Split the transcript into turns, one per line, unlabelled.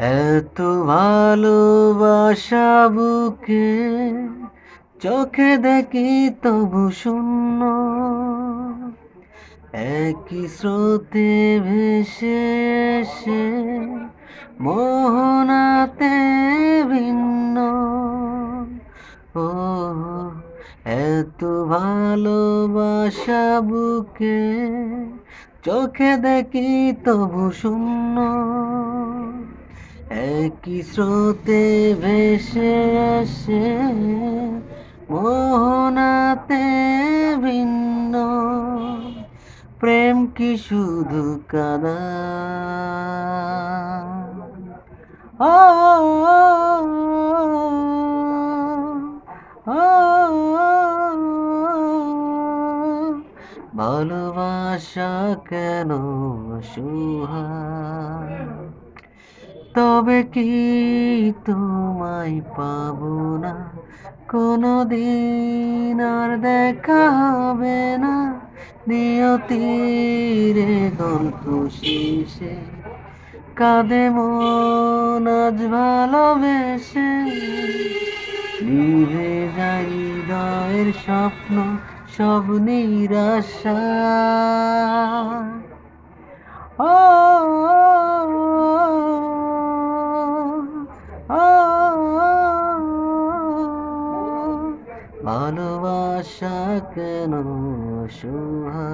এত ভালোবাসা বুকে, চোখে দেখি তবু শূন্য। একই স্রোতে ভেসে এসে মোহনাতে ভিন্ন। ও, এত ভালোবাসা বুকে, চোখে দেখি তবু শূন্য। একই স্রোতে ভেসে এসে মোহনাতে ভিন্ন প্রেম কি শুধু কাদা ও ভালোবাসা কেন সুহায় তবে কি তোমায় পাবো না? কোনো দিন আর দেখা হবে না। নিয়তিরে গল্প শেষে কাঁদে মন আজ ভালোবেসে। নিভে যাই হৃদয়ের স্বপ্ন, সব নিরাশা। ভালোবাসা কেন সুহা